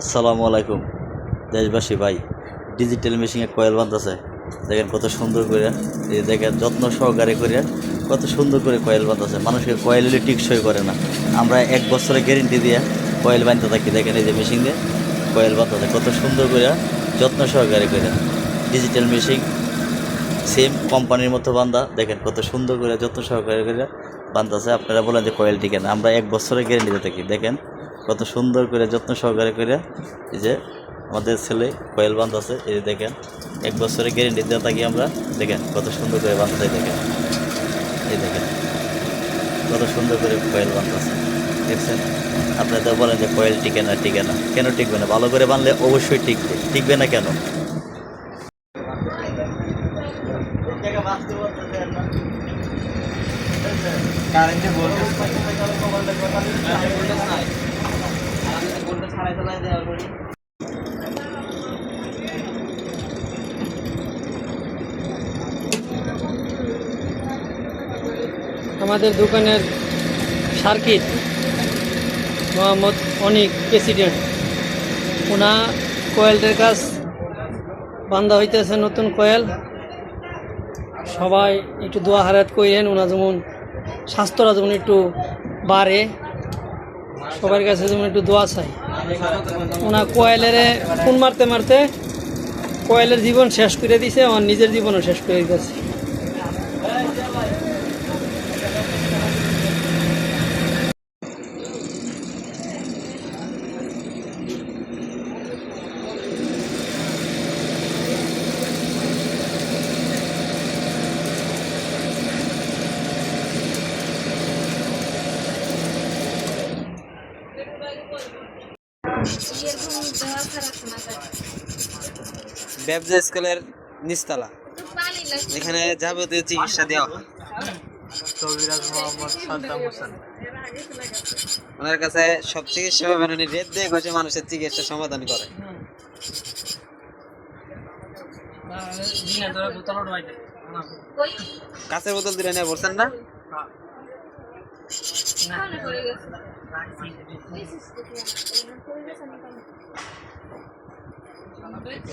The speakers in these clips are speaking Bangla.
আসসালামু আলাইকুম, দেশবাসী ভাই। ডিজিটাল মেশিনে কয়েল বাঁধতেছে দেখেন কত সুন্দর করে, এই দেখেন, যত্ন সহকারে করে কত সুন্দর করে কয়েল বাঁধতেছে মানুষকে কয়েল হলে টিকসই করে না। আমরা এক বছরের গ্যারেন্টি দিয়ে কয়েল বাঁধতে থাকি। দেখেন এই যে মেশিন দিয়ে কয়েল বাঁধতেছে কত সুন্দর করে, যত্ন সহকারে করে। ডিজিটাল মেশিন সেম কোম্পানির মতো বান্ধা দেখেন কত সুন্দর করে, যত্ন সহকারে করে বান্ধতেছে আপনারা বলেন যে কয়েল টিকেন আমরা এক বছরের গ্যারেন্টি দিয়ে থাকি। দেখেন কত সুন্দর করে যত্ন সহকারে করে এই যে আমাদের ছেলে কয়েল বান্ধ আছে এই দেখেন, এক বছরের গ্যারেন্টি দিয়ে থাকি আমরা, দেখেন কত সুন্দর করে বান্ধতে দেখেন, এই দেখেন, কত সুন্দর করে কয়েল বান্ধতেছে দেখছেন? আপনারা তো বলেন যে কয়েল টিকে না টিকে না, কেন টিকবে না? ভালো করে বানলে অবশ্যই টিকবে টিকবে না কেন? কারেন্টে ভোল্টেজ আমাদের দোকানের সার্কিট মোহাম্মদ অনিক প্রেসিডেন্ট। ওনা কয়েলটার কাজ বান্ধা হইতেছে নতুন কয়েল। সবাই একটু দোয়া হারাত করেন ওনা যেমন স্বাস্থ্যরা যেমন একটু বাড়ে, সবার কাছে যেমন একটু দোয়া চাই। ওনা কয়েলের ফোন মারতে মারতে কয়েলের জীবন শেষ করে দিছে, আমার নিজের জীবনও শেষ করে দিতেছে ব্যবসা স্কুলের নিচতলা। এখানে যাবতীয় চিকিৎসা দেওয়া হয় ওনার কাছে সব চিকিৎসা পাবেন উনি রেট দিয়ে বসে মানুষের চিকিৎসা সমাধান করে? কাছের বোতল দিলে নিয়ে বলছেন না 看的时候这个是不是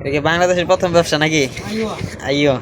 এটা কি বাংলাদেশের প্রথম ব্যবসা নাকি? আইও